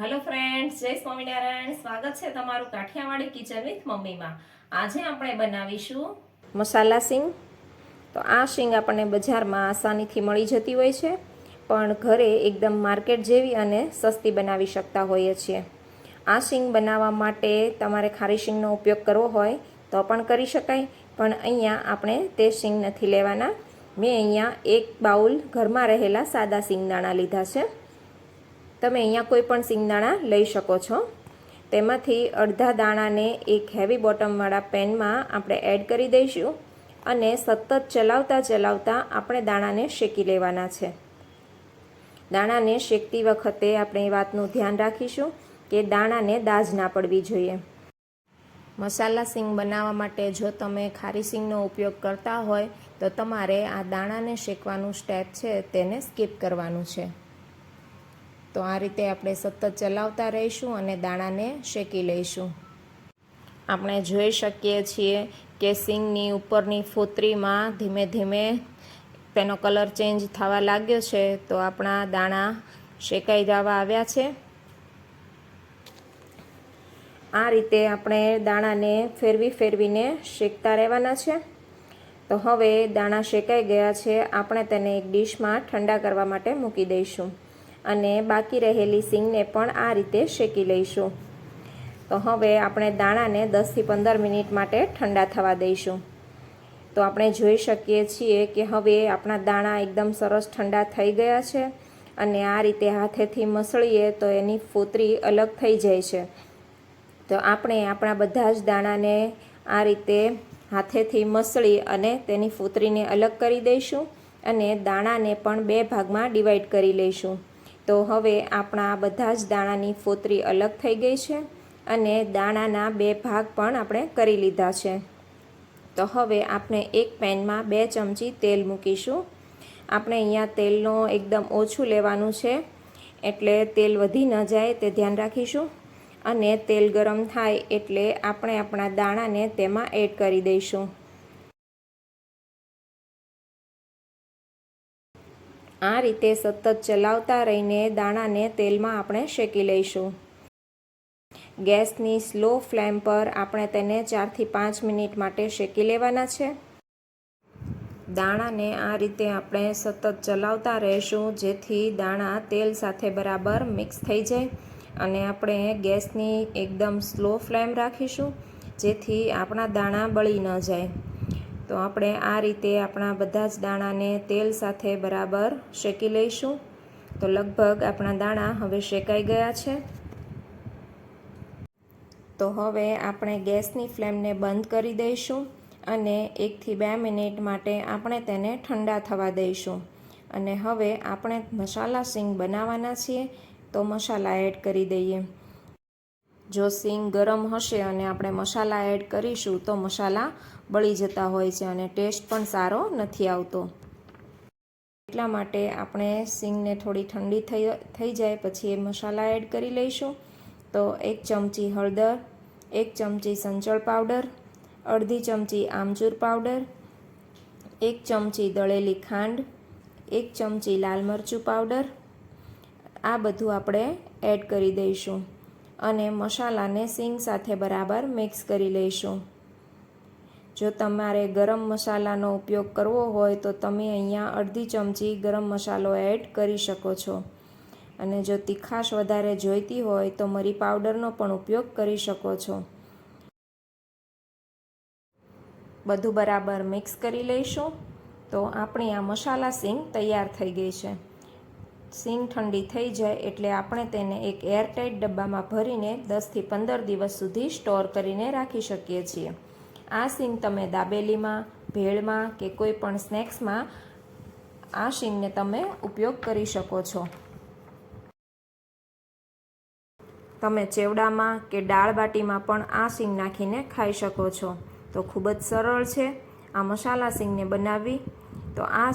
Hello friends જય સ્વામિનારાયણ. સ્વાગત છે તમારું કાઠિયાવાડી કિચન વિથ મમ્મીમાં. આજે આપણે બનાવીશું મસાલા સિંગ. તો આ સિંગ આપણને બજારમાં આસાનીથી મળી જતી હોય છે, પણ ઘરે એકદમ માર્કેટ જેવી અને સસ્તી બનાવી શકતા હોઈએ છીએ. આ સિંગ બનાવવા માટે તમારે ખારી સિંગનો ઉપયોગ કરવો હોય તો પણ કરી શકાય, પણ અહીંયા આપણે તે સિંગ નથી લેવાના. મેં અહીંયા એક બાઉલ ઘરમાં રહેલા સાદા સિંગદાણા લીધા છે. તમે અહીંયા કોઈ પણ સિંગદાણા લઈ શકો છો. તેમાંથી અડધા દાણાને એક હેવી બોટમવાળા પેનમાં આપણે એડ કરી દઈશું અને સતત ચલાવતા ચલાવતા આપણે દાણાને શેકી લેવાના છે. દાણાને શેકતી વખતે આપણે એ વાતનું ધ્યાન રાખીશું કે દાણાને દાજ ના પડવી જોઈએ. મસાલા સિંગ બનાવવા માટે જો તમે ખારી સિંગનો ઉપયોગ કરતા હોય તો તમારે આ દાણાને શેકવાનું સ્ટેપ છે તેને સ્કીપ કરવાનું છે. તો આ રીતે આપણે સતત ચલાવતા રહીશું અને દાણાને શેકી લઈશું. આપણે જોઈ શકીએ છીએ કે સિંગની ઉપરની ફોતરીમાં ધીમે ધીમે તેનો કલર ચેન્જ થવા લાગ્યો છે. તો આપણા દાણા શેકાઈ જવા આવ્યા છે. આ રીતે આપણે દાણાને ફેરવી ફેરવીને શેકતા રહેવાના છે. તો હવે દાણા શેકાઈ ગયા છે. આપણે તેને એક ડીશમાં ઠંડા કરવા માટે મૂકી દઈશું. અને બાકી રહેલી સિંગને પણ આ રીતે શેકી લઈશું. તો હવે આપણે દાણાને દસથી પંદર મિનિટ માટે ઠંડા થવા દઈશું. તો આપણે જોઈ શકીએ છીએ કે હવે આપણા દાણા એકદમ સરસ ઠંડા થઈ ગયા છે અને આ રીતે હાથેથી મસળીએ તો એની ફોતરી અલગ થઈ જાય છે. તો આપણે આપણા બધા જ દાણાને આ રીતે હાથેથી મસળી અને તેની ફોતરીને અલગ કરી દઈશું અને દાણાને પણ બે ભાગમાં ડિવાઈડ કરી લઈશું. તો હવે આપણા બધા જ દાણાની ફોતરી અલગ થઈ ગઈ છે અને દાણાના બે ભાગ પણ આપણે કરી લીધા છે. તો હવે આપણે એક પેનમાં બે ચમચી તેલ મૂકીશું. આપણે અહીંયા તેલનો એકદમ ઓછું લેવાનું છે એટલે તેલ વધી ન જાય તે ધ્યાન રાખીશું. અને તેલ ગરમ થાય એટલે આપણે આપણા દાણાને તેમાં એડ કરી દઈશું. આ રીતે સતત ચલાવતા રહીને દાણાને તેલમાં આપણે શેકી લઈશું. ગેસની સ્લો ફ્લેમ પર આપણે તેને ચારથી પાંચ મિનિટ માટે શેકી લેવાના છે. દાણાને આ રીતે આપણે સતત ચલાવતા રહીશું, જેથી દાણા તેલ સાથે બરાબર મિક્સ થઈ જાય અને આપણે ગેસની એકદમ સ્લો ફ્લેમ રાખીશું, જેથી આપણા દાણા બળી ન જાય. તો આપણે આ રીતે આપણા બધા જ દાણાને તેલ સાથે બરાબર શેકી લઈશું. તો લગભગ આપણા દાણા હવે શેકાઈ ગયા છે. તો હવે આપણે ગેસની ફ્લેમને બંધ કરી દઈશું અને એકથી બે મિનિટ માટે આપણે તેને ઠંડા થવા દઈશું. અને હવે આપણે મસાલા સિંગ બનાવવાના છીએ, તો મસાલા એડ કરી દઈએ. જો સિંગ ગરમ હશે અને આપણે મસાલા એડ કરીશું, તો મસાલા બળી જતા હોય છે અને ટેસ્ટ પણ સારો નથી આવતો. એટલા માટે આપણે સિંગને થોડી ઠંડી થઈ થઈ જાય પછી એ મસાલા એડ કરી લઈશું. તો એક ચમચી હળદર, એક ચમચી સંચળ પાવડર, અડધી ચમચી આમચૂર પાવડર, એક ચમચી દળેલી ખાંડ, એક ચમચી લાલ મરચું પાવડર, આ બધું આપણે એડ કરી દઈશું. અને મસાલાને સિંગ સાથે બરાબર મિક્સ કરી લઈશું. જો તમારે ગરમ મસાલાનો ઉપયોગ કરવો હોય તો તમે અહીંયા અડધી ચમચી ગરમ મસાલો એડ કરી શકો છો. અને જો તીખાશ વધારે જોઈતી હોય તો મરી પાવડરનો પણ ઉપયોગ કરી શકો છો. બધું બરાબર મિક્સ કરી લઈશું. તો આપણી આ મસાલા સિંગ તૈયાર થઈ ગઈ છે. સિંગ ઠંડી થઈ જાય એટલે આપણે તેને એક એરટાઇટ ડબ્બામાં ભરીને દસથી પંદર દિવસ સુધી સ્ટોર કરીને રાખી શકીએ છીએ. આ સિંગ તમે દાબેલીમાં, ભેળમાં કે કોઈ પણ સ્નેક્સમાં આ સીંગને તમે ઉપયોગ કરી શકો છો. તમે ચેવડામાં કે દાળ બાટીમાં પણ આ સિંગ નાખીને ખાઈ શકો છો. તો ખૂબ જ સરળ છે. આ મસાલા સિંગને બનાવવી. તો આ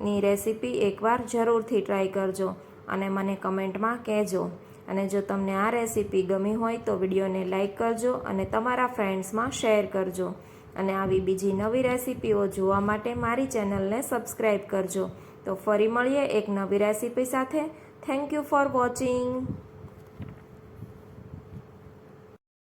સિંગની રેસીપી એકવાર જરૂરથી ટ્રાય કરજો અને મને કમેન્ટમાં કહેજો. અને જો તમને આ રેસીપી ગમી હોય તો વિડીયોને લાઇક કરજો અને તમારા ફ્રેન્ડ્સમાં શેર કરજો. અને આવી બીજી નવી રેસીપીઓ જોવા માટે મારી ચેનલને સબસ્ક્રાઈબ કરજો. તો ફરી મળીએ એક નવી રેસીપી સાથે. Thank you for watching.